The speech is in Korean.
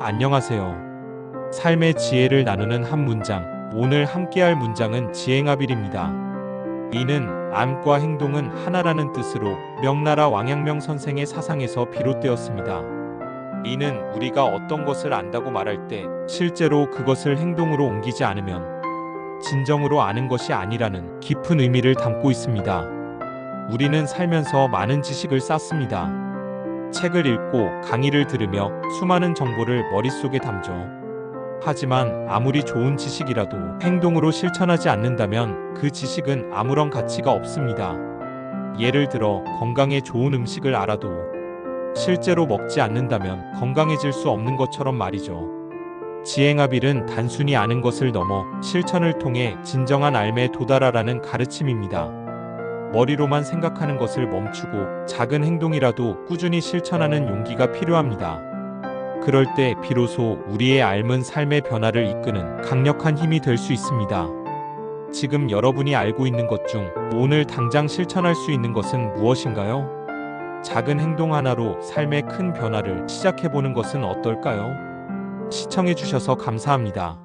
안녕하세요. 삶의 지혜를 나누는 한 문장. 오늘 함께할 문장은 지행합일입니다. 이는 암과 행동은 하나라는 뜻으로 명나라 왕양명 선생의 사상에서 비롯되었습니다. 이는 우리가 어떤 것을 안다고 말할 때 실제로 그것을 행동으로 옮기지 않으면 진정으로 아는 것이 아니라는 깊은 의미를 담고 있습니다. 우리는 살면서 많은 지식을 쌓습니다. 책을 읽고 강의를 들으며 수많은 정보를 머릿속에 담죠. 하지만 아무리 좋은 지식이라도 행동으로 실천하지 않는다면 그 지식은 아무런 가치가 없습니다. 예를 들어 건강에 좋은 음식을 알아도 실제로 먹지 않는다면 건강해질 수 없는 것처럼 말이죠. 지행합일은 단순히 아는 것을 넘어 실천을 통해 진정한 삶에 도달하라는 가르침입니다. 머리로만 생각하는 것을 멈추고 작은 행동이라도 꾸준히 실천하는 용기가 필요합니다. 그럴 때 비로소 우리의 삶은 삶의 변화를 이끄는 강력한 힘이 될 수 있습니다. 지금 여러분이 알고 있는 것 중 오늘 당장 실천할 수 있는 것은 무엇인가요? 작은 행동 하나로 삶의 큰 변화를 시작해 보는 것은 어떨까요? 시청해 주셔서 감사합니다.